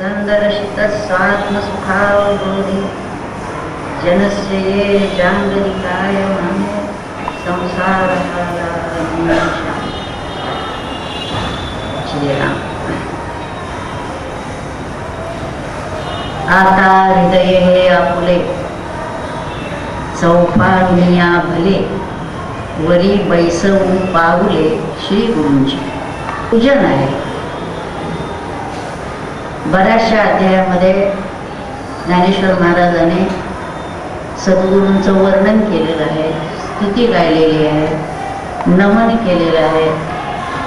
सन्दर्शितस्वात्मसुखावबोधि। जनस्य ये जाङ्गनिकाय मनो श्रीराम आता हृदय हे आपुले चौफारुनिया भले वरी बैसवून पाऊले श्री गुरूंची पूजन आहे। बऱ्याचशा अध्यायामध्ये ज्ञानेश्वर महाराजांनी सद्गुरूंचं वर्णन केलेलं आहे स्तुती गायलेली आहे नमन केलेलं आहे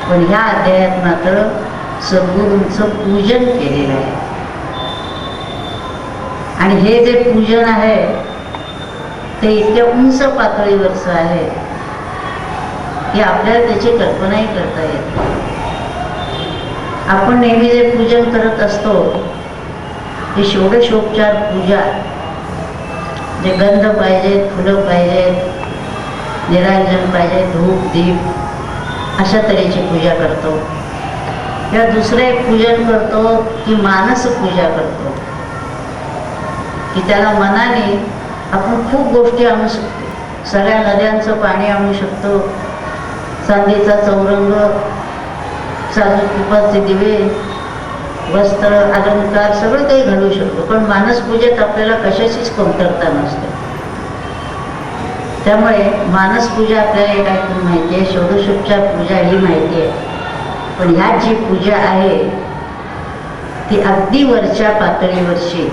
पण ह्या अध्यायात मात्र सद्गुरूंचं पूजन केलेलं आहे आणि हे जे पूजन आहे ते इतक्या उंच पातळीवरचं आहे की आपल्याला त्याची कल्पनाही करता येत नाही. आपण नेहमी जे पूजन करत असतो ते षोडशोपचार पूजा. जे गंध पाहिजेत फुलं पाहिजेत निरांजन पाहिजे धूप दीप अशा तऱ्हेची पूजा करतो. किंवा दुसरं एक पूजन करतो की मानस पूजा करतो. की त्याला मनाने आपण खूप गोष्टी आणू शकतो. सगळ्या नद्यांचं पाणी आणू शकतो चांदीचा चौरंग साजूक तुपाचे दिवे वस्त्र अलंकार सगळं काही घालू शकतो. पण मानस पूजेत आपल्याला कशाचीच कमतरता नसते. त्यामुळे मानस पूजा आपल्याला एक ऐकून माहिती आहे. षोडशोपचार पूजा ही माहिती आहे. पण ह्या जी पूजा आहे ती अगदी वरच्या पातळीवरची.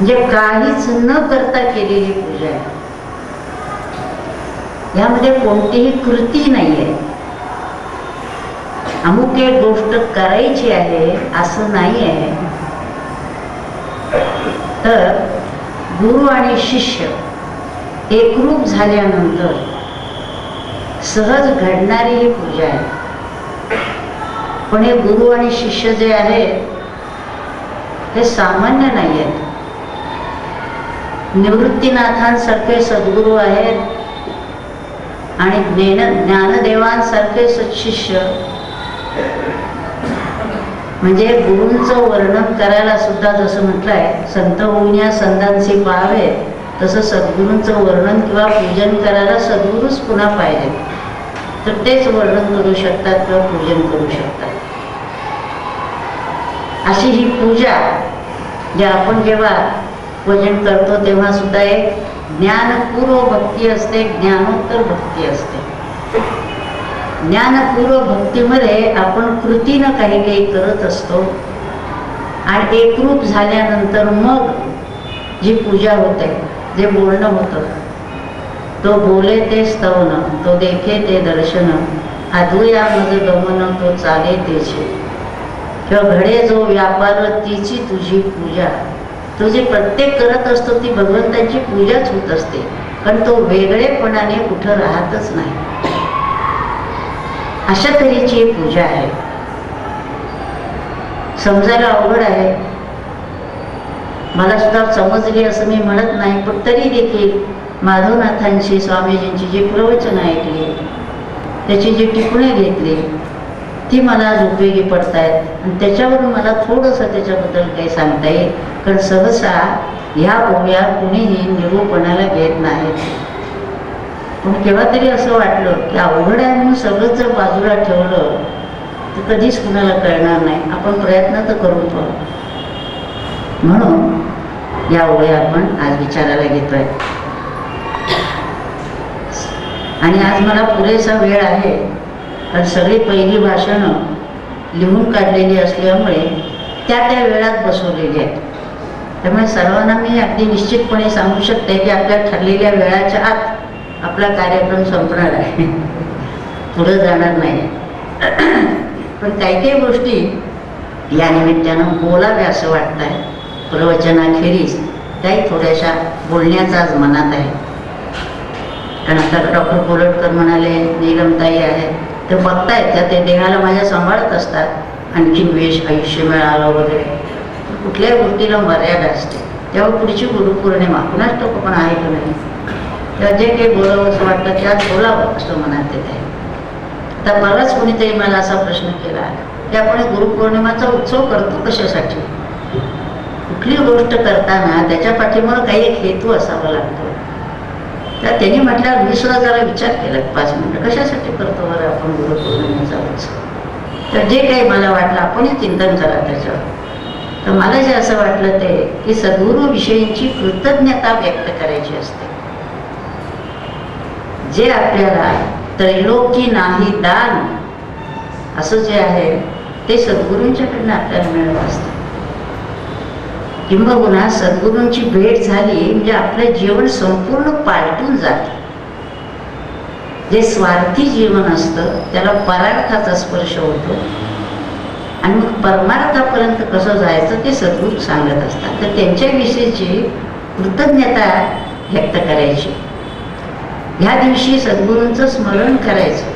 म्हणजे काहीच न करता केलेली पूजा आहे. यामध्ये कोणतीही कृती नाही आहे अमुक एक गोष्ट करायची आहे असं नाही आहे तर गुरु आणि शिष्य एकरूप झाल्यानंतर सहज घडणारी ही पूजा आहे. पण हे गुरु आणि शिष्य जे आहेत हे सामान्य नाही आहेत निवृत्तीनाथांसारखे सद्गुरू आहेत आणि ज्ञान ज्ञानदेवांसारखे सत्शिष्य म्हणजे गुरूंचं वर्णन करायला सुद्धा जसं म्हटलंय संत होऊन संतांचे पाहावे तसं सद्गुरूंचं वर्णन किंवा पूजन करायला सद्गुरूच पुन्हा पाहिजे. तर तेच वर्णन करू शकतात किंवा पूजन करू शकतात. अशी ही पूजा जे आपण जेव्हा पूजन करतो तेव्हा सुद्धा एक ज्ञानपूर्व भक्ती असते ज्ञानोत्तर भक्ती असते. ज्ञानपूर्व भक्तीमध्ये आपण कृतीनं काही काही करत असतो. आणि एकरूप झाल्यानंतर मग जी पूजा होते जे बोलणं होतं तो बोले ते स्तवन तो देखे ते दर्शन अधूया गमन तो चाले तेचे. किंवा घडे जो व्यापार तिची तुझी पूजा. तो जे प्रत्येक करत असतो ती भगवंताची पूजाच होत असते. कारण तो वेगळेपणाने कुठं राहतच नाही. अशा तऱ्हेची एक पूजा आहे. समजायला अवघड आहे. मला सुद्धा समजली असं मी म्हणत नाही पण तरी देखील माधवनाथांची स्वामीजींची जी प्रवचन ऐकली त्याची जी टिपणे घेतली ती मला आज उपयोगी पडत आहेत आणि त्याच्यावरून मला थोडंसं त्याच्याबद्दल काही सांगता येईल. कारण सहसा ह्या ओव्या कुणीही निरूपणाला घेत नाहीत पण केव्हा तरी असं वाटलं की अवघड आहे म्हणून सगळंच जर बाजूला ठेवलं तर कधीच कुणाला कळणार नाही. आपण प्रयत्न तर करून पाहू म्हणून या ओळी आपण आज विचारायला घेतोय. आणि आज मला पुरेसा वेळ आहे कारण सगळी पहिली भाषणं लिहून काढलेली असल्यामुळे त्या त्या वेळात बसवलेली आहेत. त्यामुळे सर्वांना मी अगदी निश्चितपणे सांगू शकते की आपल्या ठरलेल्या वेळाच्या आत आपला कार्यक्रम संपणार आहे. पुढं जाणार नाही. पण काही काही गोष्टी या निमित्तानं बोलाव्या असं वाटत आहे प्रवचनाखेरीज त्याही थोड्याशा बोलण्याचा आज मनात आहे. कारण आता डॉक्टर कोलटकर म्हणाले निगमताई आहे. ते बघतायत त्या ते देहाला माझ्या सांभाळत असतात. आणखी वेश आयुष्य मिळालं वगैरे. कुठल्याही गोष्टीला मर्यादा असते. तेव्हा पुढची गुरुपौर्णिमा. कुणाच टोक पण आहे की नाही? तर जे काही बोलावं असं वाटतं त्यात बोलावं असं मनात येत आहे आता मलाच कोणीतरी मला असा प्रश्न केला. की आपण गुरुपौर्णिमाचा उत्सव करतो कशासाठी? कुठली गोष्ट करताना त्याच्या पाठीमागं काही एक हेतू असावा लागतो. तर त्यांनी म्हटल्यावर मी सुद्धा जरा विचार केला पाच मिनिटं कशासाठी करतो बरं आपण गुरुपौर्णिमेचा उत्सव? तर जे काही मला वाटलं आपणही चिंतन करा त्याच्यावर. तर मला जे असं वाटलं ते की सद्गुरूविषयीची कृतज्ञता व्यक्त करायची असते. जे आपल्याला त्रैलोकी नाही दान असं जे आहे ते सद्गुरूंच्याकडनं आपल्याला मिळत असतं. किंबहुना सद्गुरूंची भेट झाली म्हणजे आपलं जीवन संपूर्ण पालटून जाते. जे स्वार्थी जीवन असतं त्याला परार्थाचा स्पर्श होतो. आणि मग परमार्थापर्यंत कसं जायचं ते सद्गुरू सांगत असतात. तर त्यांच्याविषयीची कृतज्ञता व्यक्त करायची. ह्या दिवशी सद्गुरूंचं स्मरण करायचं.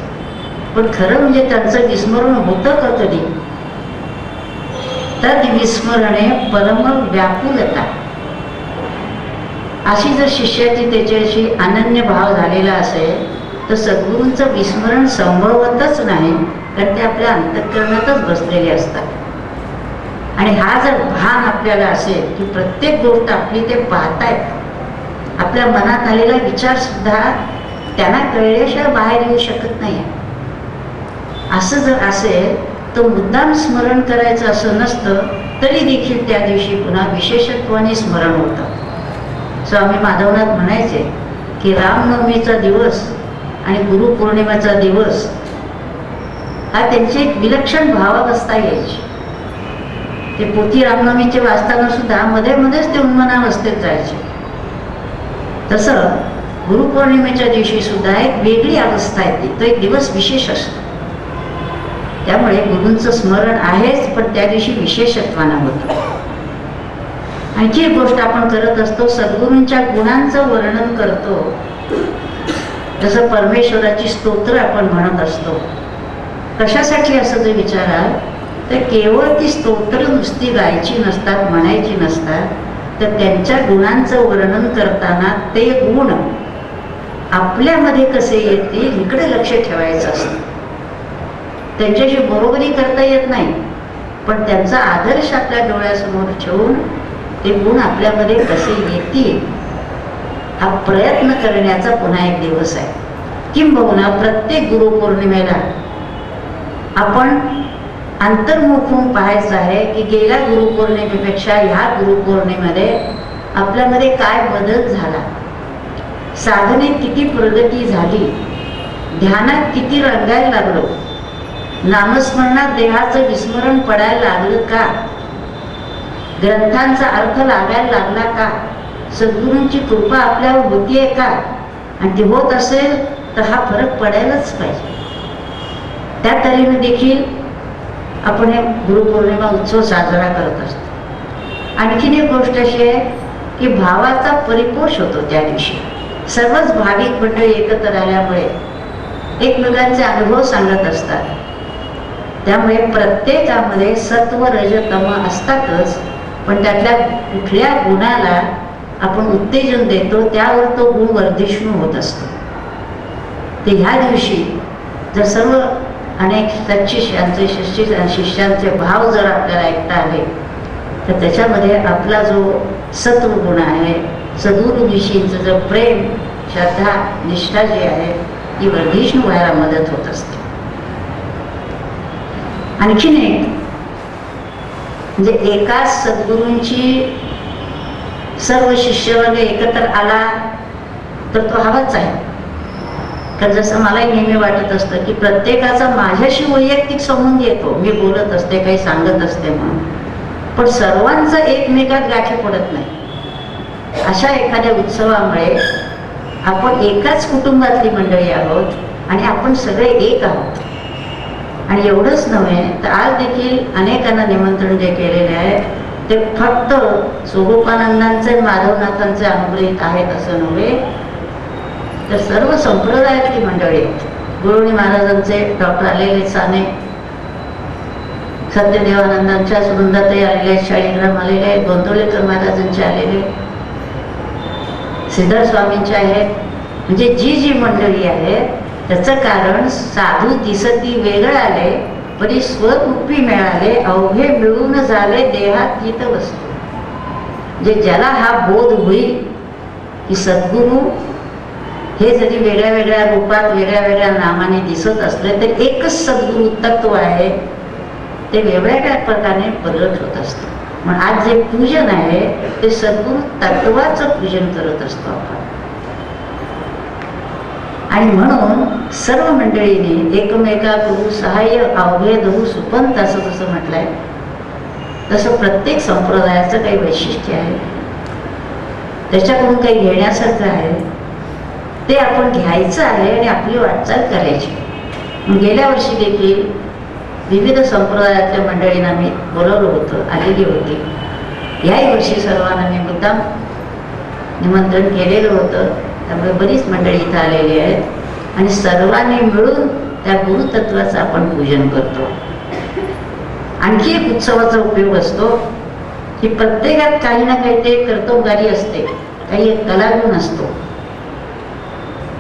पण खरं म्हणजे त्यांचं विस्मरण होतं का कधी तद विस्मरणे परम व्याकुलता. अशी जर शिष्याची त्याच्याशी अनन्य भाव झालेला असेल तर सद्गुरूंचं विस्मरण संभवतच नाही कारण ते आपल्या अंतःकरणातच बसलेले असतात. आणि हा जर भान आपल्याला असेल की प्रत्येक गोष्ट आपली ते पाहतायत आपल्या मनात आलेला विचार सुद्धा त्यांना कळल्याशिवाय बाहेर येऊ शकत नाही असं जर असेल तर मुद्दाम स्मरण करायचं असं नसतं तरी देखील त्या दिवशी पुन्हा विशेषत्वाने स्मरण होतं. स्वामी माधवनाथ म्हणायचे की रामनवमीचा दिवस आणि गुरुपौर्णिमेचा दिवस हा त्यांची एक विलक्षण भावावस्था यायची. ते पोथी रामनवमीचे वाचताना सुद्धा मध्ये मध्येच ते उन्मनावस्थेत जायचे. तसं गुरुपौर्णिमेच्या दिवशी सुद्धा एक वेगळी अवस्था येते. तो एक दिवस विशेष असतो. त्यामुळे गुरूंचं स्मरण आहेच पण त्या दिवशी विशेषत्वानं होतं. आणखी एक गोष्ट आपण करत असतो सद्गुरूंच्या गुणांचं वर्णन करतो जसं परमेश्वराची स्तोत्र आपण म्हणत असतो. कशासाठी असं जर विचाराल? तर केवळ ती स्तोत्र नुसती गायची नसतात म्हणायची नसतात. तर त्यांच्या गुणांचं वर्णन करताना ते गुण आपल्यामध्ये कसे येतील इकडे लक्ष ठेवायचं असतं. त्यांच्याशी बरोबरी करता येत नाही पण त्यांचा आदर्श आपल्या डोळ्यासमोर ठेवून ते गुण आपल्यामध्ये कसे येतील हा प्रयत्न करण्याचा पुन्हा एक दिवस आहे. किंबहुना प्रत्येक गुरुपौर्णिमेला आपण अंतर्मुख होऊन पाहायचं आहे की गेल्या गुरुपौर्णिमेपेक्षा ह्या गुरुपौर्णिमेमध्ये आपल्यामध्ये काय बदल झाला? साधनेत किती प्रगती झाली? ध्यानात किती रंगायला लागलो? नामस्मरणात देहाचं विस्मरण पडायला लागलं का? ग्रंथांचा अर्थ लागायला लागला का? सद्गुरूंची कृपा आपल्यावर होतीये का? आणि ती होत असेल तर हा फरक पडायलाच पाहिजे. त्या तऱ्हेने देखील आपण हे गुरुपौर्णिमा उत्सव साजरा करत असतो. आणखीन एक गोष्ट अशी आहे की भावाचा परिपोष होतो त्या दिवशी. सर्वच भाविक मंडळी एकत्र आल्यामुळे एकमेकांचे अनुभव सांगत असतात. त्यामुळे प्रत्येकामध्ये सत्व रजतम असतातच पण त्यातल्या कुठल्या गुणाला आपण उत्तेजन देतो त्यावर तो गुण वर्धिष्णू होत असतो. ते ह्या दिवशी जर सर्व अनेक सच्शिष्यांचे शिष्य शिष्यांचे भाव जर आपल्याला ऐकता आले तर त्याच्यामध्ये आपला जो सत्वगुण आहे सद्गुरूविषयीचं जर प्रेम श्रद्धा निष्ठा जी आहे ती वर्धिष्णू व्हायला मदत होत असते. आणखीन एक म्हणजे एकाच सद्गुरूंची सर्व शिष्यवर्ग एकत्र आला तर तो हवाच आहे. तर जसं मला नेहमी वाटत असतं की प्रत्येकाचा माझ्याशी वैयक्तिक संबंध येतो. मी बोलत असते काही सांगत असते म्हणून. पण सर्वांचं एकमेकात गाठी पडत नाही. अशा एखाद्या उत्सवामुळे आपण एकाच कुटुंबातली मंडळी आहोत आणि आपण सगळे एक आहोत. आणि एवढंच नव्हे तर आज देखील अनेकांना निमंत्रण जे केलेले आहे ते फक्त स्वरूपानंदांचे माधवनाथांचे अनुग्रहित आहेत असं नव्हे तर सर्व संप्रदायातली मंडळी आहेत गुरुणी महाराजांचे डॉक्टर आलेले साने सत्यदेवानंदांच्या सुगंधाताई आलेले आहेत शाळीग्राम आलेले आहेत गोंदवलेकर महाराजांचे आलेले सिद्धार्थ स्वामींचे आहेत. म्हणजे जी जी मंडळी आहेत त्याचं कारण साधू दिसती वेगळं आले परी स्वरूपी मिळाले अवघे मिळून झाले देहात गीत वस्तू. जे ज्याला हा बोध होईल की सद्गुरू हे जरी वेगळ्या वेगळ्या रूपात वेगळ्या वेगळ्या नामाने दिसत असले तर एकच सद्गुरु तत्व आहे ते वेगवेगळ्या प्रकारे प्रगट होत असतं. मग आज जे पूजन आहे ते सद्गुरु तत्वाचं पूजन करत असतो आपण. आणि म्हणून सर्व मंडळीने एकमेका गुरु सहाय्य अवघे धरू सुपंत असं जसं म्हटलंय तसं प्रत्येक संप्रदायाचं काही वैशिष्ट्य आहे. त्याच्याकडून काही घेण्यासारखं आहे. ते आपण घ्यायचं आहे आणि आपली वाटचाल करायची. मग गेल्या वर्षी देखील विविध संप्रदायातल्या मंडळींना मी बोलवलं होतं आलेली होती. याही वर्षी सर्वांना मी मुद्दाम निमंत्रण केलेलं होतं. त्यामुळे बरीच मंडळी इथं आलेली आहेत. आणि सर्वांनी मिळून त्या गुरुतत्वाचं आपण पूजन करतो. आणखी एक उत्सवाचा उपयोग असतो की प्रत्येकात काही ना काही ते कर्तबगारी असते. काही एक कलागुण असतो.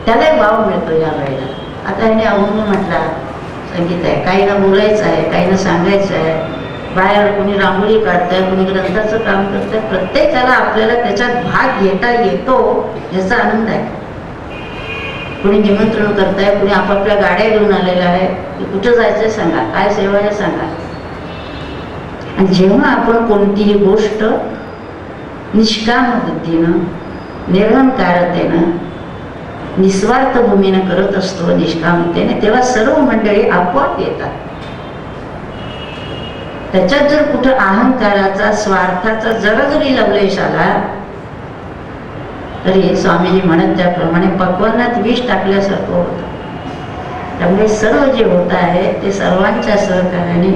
त्यालाही वाव मिळतो या वेळेला. आता याने अवगुण म्हटला संगीत आहे. काही ना बोलायचं आहे काही ना सांगायचं आहे. बाहेर कोणी रांगोळी काढतंय कोणी ग्रंथाचं काम करतंय प्रत्येकाला आपल्याला त्याच्यात भाग घेता येतो याचा आनंद आहे. कोणी निमंत्रण करताय कोणी आपापल्या गाड्या घेऊन आलेला आहे. की कुठं जायचंय सांगा काय सेवा आहे सांगा. आणि जेव्हा आपण कोणतीही गोष्ट निष्काम बुद्धीनं निर्णकारतेनं निस्वार्थ भूमीनं करत असतो निष्कामतेने तेव्हा सर्व मंडळी आपोआप येतात. त्याच्यात जर कुठं अहंकाराचा स्वार्थाचा जरा जरी लवलेश आला तरी स्वामीजी म्हणत त्याप्रमाणे पकवानात विष टाकल्यासारखं होतं. त्यामुळे सर्व जे होत आहे ते सर्वांच्या सहकार्याने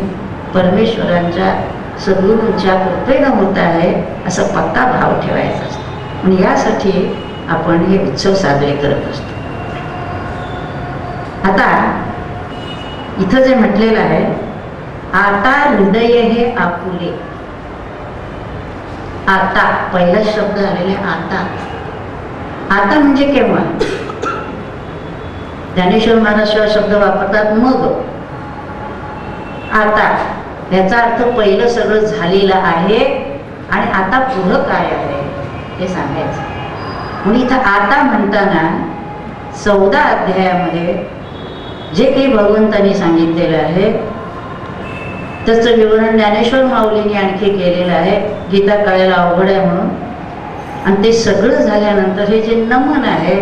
परमेश्वरांच्या सद्गुरूंच्या कृपेनं होत आहे असा पक्का भाव ठेवायचा असतो. आणि यासाठी आपण हे उत्सव साजरे करत असतो. आता इथं जे म्हटलेलं आहे आता हृदय हे आपुले. आता पहिला शब्द आलेले आता. आता म्हणजे केव्हा? ज्ञानेश्वर महाराज शब्द वापरतात मग. आता याचा अर्थ पहिलं सगळं झालेलं आहे आणि आता पुढं काय आहे हे सांगायचं. म्हणून इथं आता म्हणताना चौदा अध्यायामध्ये जे काही भगवंतांनी सांगितलेलं आहे त्याचं विवरण ज्ञानेश्वर माऊलीने आणखी केलेलं आहे. गीता कळायला अवघड आहे म्हणून. आणि ते सगळं झाल्यानंतर हे जे नमन आहे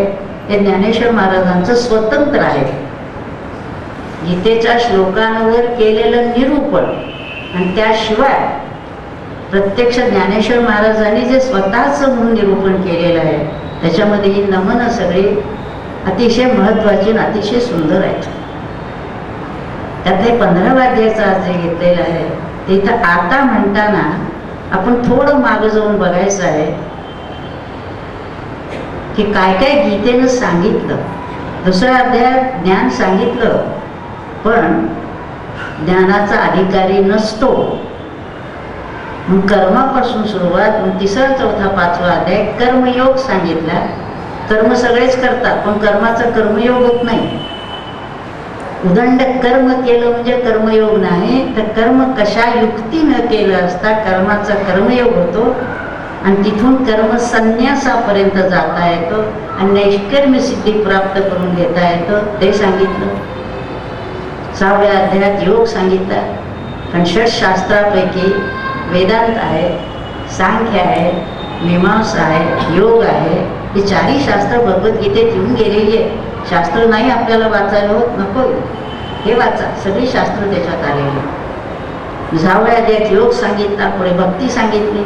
हे ज्ञानेश्वर महाराजांचं स्वतंत्र आहे. गीतेच्या श्लोकांवर केलेलं निरूपण. आणि त्याशिवाय प्रत्यक्ष ज्ञानेश्वर महाराजांनी जे स्वतःचं म्हणून निरूपण केलेलं आहे त्याच्यामध्ये ही नमनं सगळी अतिशय महत्त्वाची आणि अतिशय सुंदर आहेत. त्यातले पंधरा वाद्याचं आज जे घेतलेलं आहे ते इथं आता म्हणताना आपण थोडं मागं जाऊन बघायचं आहे की काय काय गीतेनं सांगितलं. दुसऱ्या अध्यायात ज्ञान सांगितलं पण ज्ञानाचा अधिकारी नसतो. मग कर्मापासून सुरुवात मग तिसरा चौथा पाचवा अध्याय कर्मयोग सांगितला. कर्म सगळेच करतात पण कर्माचा कर्मयोग होत नाही. उदंड कर्म केलं म्हणजे कर्मयोग नाही तर कर्म कशा युक्तीनं केलं असता कर्माचा कर्मयोग होतो. आणि तिथून कर्म संन्यासापर्यंत जाता येतो आणि नैष्कर्म्य सिद्धी प्राप्त करून घेता येतं ते सांगितलं. सहाव्या अध्यायात योग सांगितला. कारण षटशास्त्रापैकी वेदांत आहे सांख्य आहे मीमांसा आहे योग आहे ही चारही शास्त्र भगवद्गीतेत येऊन गेलेली आहे शास्त्र नाही आपल्याला वाचायला होत नको हे वाचा सगळी शास्त्र त्याच्यात आलेली झावळ्या देत योग सांगितला पुढे भक्ती सांगितली.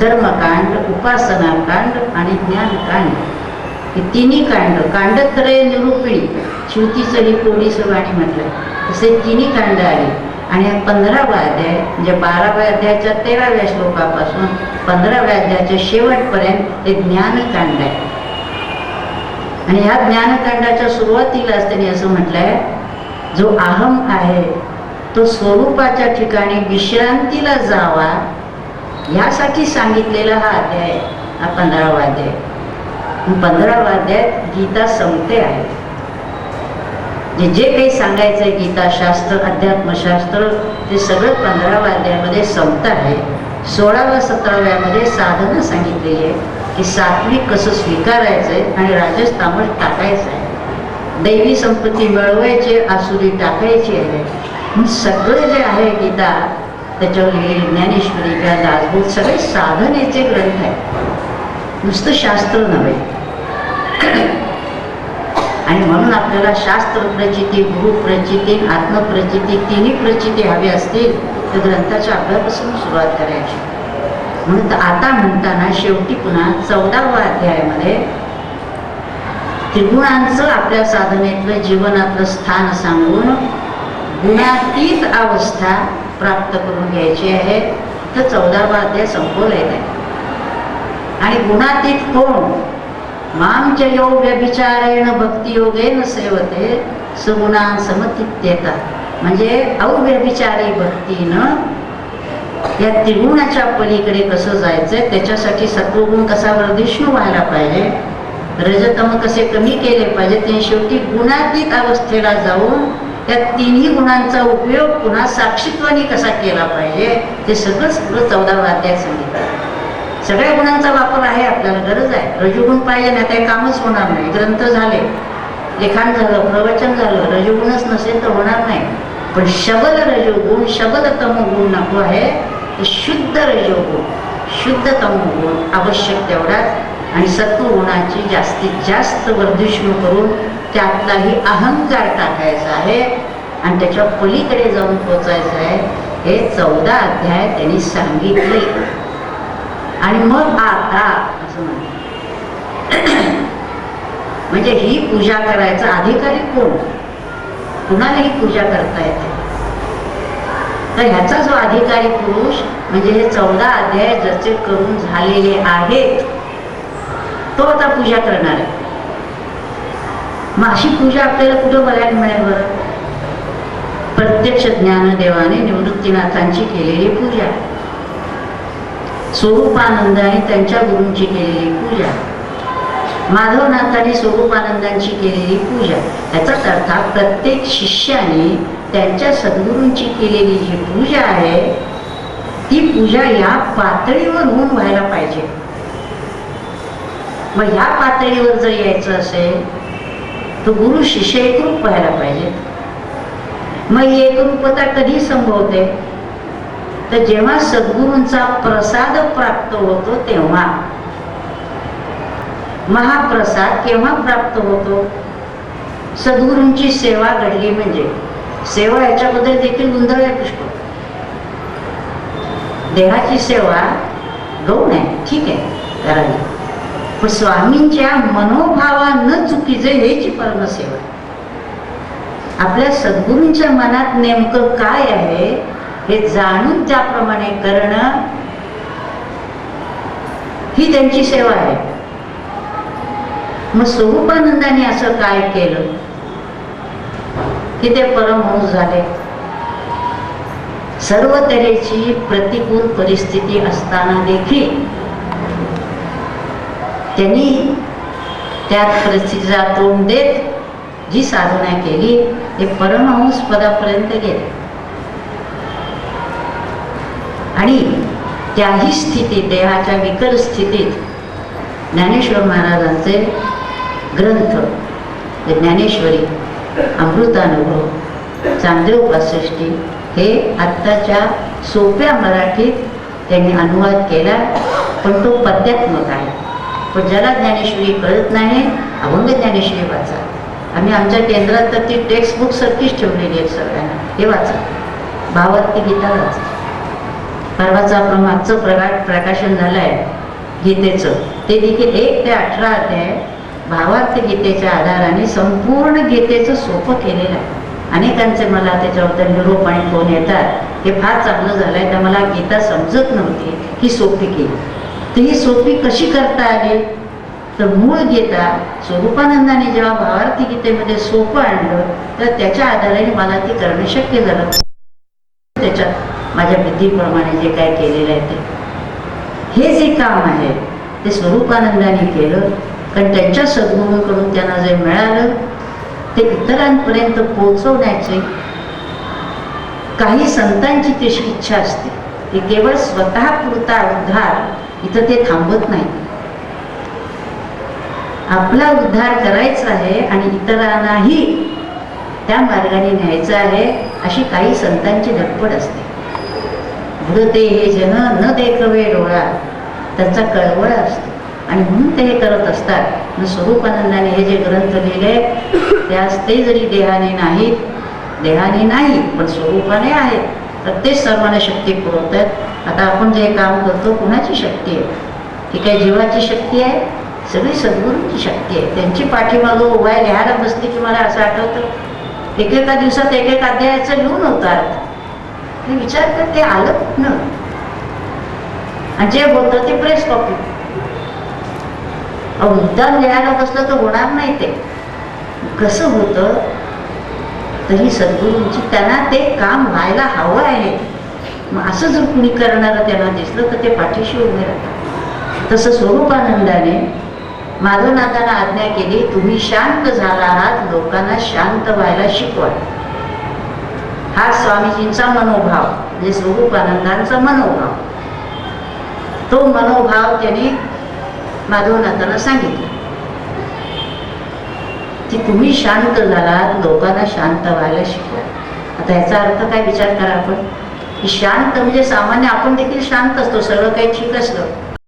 कर्मकांड उपासनाकांड आणि ज्ञानकांड. हे तिन्ही कांड कांडत्रय निरूपिणी श्रुतीचं ही कोडीचं गाणी म्हटलं तसे तिन्ही कांड आली. आणि पंधरावा अध्याय म्हणजे बाराव्या अध्यायाच्या तेराव्या श्लोकापासून पंधराव्या अध्यायाच्या शेवटपर्यंत हे ज्ञानकांड आहे. आणि ह्या ज्ञानकांडाच्या सुरुवातीलाच त्यांनी असं म्हटलंय जो अहम आहे तो स्वरूपाच्या ठिकाणी विश्रांतीला जावा यासाठी सांगितलेला हा अध्याय हा पंधरावा अध्याय पंधरावा अध्याय गीता संपते आहे. जे जे काही सांगायचं आहे गीताशास्त्र अध्यात्मशास्त्र ते सगळं पंधराव्या अध्यायामध्ये संपत आहे. सोळाव्या सतराव्यामध्ये साधनं सांगितलेली आहे की सात्विक कसं स्वीकारायचं आहे आणि राजस्थामस टाकायचं आहे दैवी संपत्ती मिळवायची आसुरी टाकायची आहे. सगळे सगळं जे आहे गीता त्याच्यावर लिहिलेली ज्ञानेश्वरी किंवा दासबोध सगळे साधनेचे ग्रंथ आहेत. नुसतं शास्त्र नव्हे. आणि म्हणून आपल्याला शास्त्र प्रचिती गुरु प्रचिती आत्मप्रचिती तिन्ही प्रचिती हवी असतील तर ग्रंथाच्या अभ्यापासून सुरुवात करायची. म्हणून तर आता म्हणताना शेवटी पुन्हा चौदाव्या अध्यायामध्ये त्रिगुणांचं आपल्या साधनेतलं जीवनातलं स्थान सांगून गुणातीत अवस्था प्राप्त करून घ्यायची आहे. तर चौदावा अध्याय संपवलेला आहे. आणि गुणातीत कोण? माम च योग व्यभिचारेण भक्तियोगेन सेवते सगुणां समतित्येता म्हणजे अव्यभिचारी भक्तीनं या त्रिगुणाच्या पलीकडे कसं जायचंय त्याच्यासाठी सत्वगुण कसा वर्धिष्णू व्हायला पाहिजे रजतम कसे कमी केले पाहिजे ते शेवटी गुणातीत अवस्थेला जाऊन त्या तिन्ही गुणांचा उपयोग पुन्हा साक्षीत्वाने कसा केला पाहिजे ते सगळं सगळं चौदा अध्याय सांगितलं. सगळ्या गुणांचा वापर आहे आपल्याला गरज आहे. रजोगुण पाहिजे ना काही कामच होणार नाही. ग्रंथ झाले लिखाण झालं प्रवचन झालं रजोगुणच नसेल तर होणार नाही. पण शबल रजोगुण शबल तमोगुण नको आहे शुद्ध रजोगुण शुद्ध तमोगुण आवश्यक तेवढाच. आणि सत्वगुणाची जास्तीत जास्त वर्धिष्णू करून त्यातलाही अहंकार टाकायचा आहे आणि त्याच्या पलीकडे जाऊन पोचायचं आहे हे चौदा अध्याय त्यांनी सांगितले. आणि मग आता असं म्हणतात. म्हणजे ही पूजा करायचा अधिकारी कोण? कुणाला ही पूजा करता येते? तर ह्याचा जो अधिकारी पुरुष म्हणजे हे चौदा अध्याय जसे करून झालेले आहेत तो आता पूजा करणार आहे. मग अशी पूजा आपल्याला कुठं बघायला मिळेल बरं? प्रत्यक्ष ज्ञानदेवाने निवृत्तीनाथांची केलेली पूजा. स्वरूपानंदाने त्यांच्या गुरूंची केलेली पूजा. माधवनाथाने स्वरूपानंदांची केलेली पूजा. याचाच अर्थ प्रत्येक शिष्याने त्यांच्या सद्गुरूंची केलेली जी पूजा आहे ती पूजा या पातळीवर होऊन व्हायला पाहिजे. मग ह्या पातळीवर जर यायचं असेल तर गुरु शिष्य एकरूप व्हायला पाहिजे मग ही एकरूपता कधी संभवते? तर जेव्हा सद्गुरूंचा प्रसाद प्राप्त होतो तेव्हा. महाप्रसाद केव्हा प्राप्त होतो? सद्गुरूंची सेवा घडली म्हणजे. सेवा याच्याबद्दल देखील गोंधळ आहे पुष्कळ. देहाची सेवा गौण आहे ठीक आहे करावी. पण स्वामींच्या मनोभावा न चुकीचे हेची परमसेवा आपल्या सद्गुरूंच्या मनात नेमकं काय आहे? हे जाणून त्याप्रमाणे करणं ही त्यांची सेवा आहे. मग स्वरूपानंदाने असं काय केलं? की ते परमहंस झाले. सर्व तऱ्हेची प्रतिकूल परिस्थिती असताना देखील त्यांनी त्यात परिस्थितीला तोंड देत जी साधना केली ते परमहंस पदापर्यंत गेले. आणि त्याही स्थितीत देहाच्या विकल स्थितीत ज्ञानेश्वर महाराजांचे ग्रंथ ज्ञानेश्वरी अमृतानुभव चांदेव पासष्टी हे आत्ताच्या सोप्या मराठीत त्यांनी अनुवाद केला पण तो पद्यात्मक आहे. पण ज्याला ज्ञानेश्वरी कळत नाही अभंग ज्ञानेश्वरी वाचा. आम्ही आमच्या केंद्रात तर ती टेक्स्टबुक सारखीच ठेवलेली आहे सगळ्यांना. हे वाचा. भावात ती गीता वाचा. परवाचं आपलं मागचं प्रकाश प्रकाशन झालं आहे गीतेचं ते देखील एक ते अठरा अध्याय भावार्थ गीतेच्या आधाराने संपूर्ण गीतेचं सोपं केलेलं आहे. अनेकांचे मला त्याच्याबद्दल निरोप आणि फोन येतात हे फार चांगलं झालं आहे तर मला गीता समजत नव्हती ही सोपी केली. तर ही सोपी कशी करता आली? तर मूळ गीता स्वरूपानंदाने जेव्हा भावार्थी गीतेमध्ये सोपं आणलं तर त्याच्या आधाराने मला ती करणं शक्य झालं. त्याच्यात बुद्धीप्रमाणे जे काय केलेलं आहे ते. हे जे काम आहे. ते स्वरूपानंदाने केलं. कारण त्यांच्या सद्गुरूकडून त्यांना जे मिळालं ते इतरांपर्यंत पोहोचवण्याचे काही संतांची तशी इच्छा असते. की केवळ स्वतः पुरता उद्धार इथं ते थांबत नाही. आपला उद्धार करायचा आहे आणि इतरांनाही त्या मार्गाने न्यायचं आहे अशी काही संतांची धडपड असते. भूते हे जन न देखवे डोळा. त्यांचा कळवळ असतो. आणि म्हणून ते हे करत असतात. मग स्वरूपानंदाने हे जे ग्रंथ लिहिले त्यास ते जरी देहाने नाहीत देहाने नाही पण स्वरूपाने आहेत तर तेच सर्वांना शक्ती पुरवत आहेत आता आपण जे काम करतो कुणाची शक्ती आहे? ती काय जीवाची शक्ती आहे? सगळी सद्गुरूंची शक्ती आहे. त्यांची पाठीमागं उभा लिहायला बसली की मला असं आठवतं. एकेका दिवसात एकेक अध्यायाचं लिहून होतात. मी विचार करते आलं कुठनं आणि जे होतं ते प्रेस कॉपी अहो मुद्दाम लिहायला बसलं तर होणार नाही ते. कसं होतं? तरी सद्गुरूंची त्यांना ते काम व्हायला हवं आहे. मग असं जर कुणी करणारं त्यांना दिसलं तर ते पाठीशी उभे राहतात. तसं स्वरूपानंदाने माधवनाथांना आज्ञा केली तुम्ही शांत झाला आहात लोकांना शांत व्हायला शिकवा. हा स्वामीजींचा मनोभाव म्हणजे स्वरूपानंदांचा मनोभाव. तो मनोभाव त्यांनी माधवनाथांना सांगितला. की तुम्ही शांत झालात लोकांना शांत व्हायला शिकवा आता याचा अर्थ काय विचार करा आपण? की शांत म्हणजे सामान्य आपण देखील शांत असतो सगळं काही ठीक असलं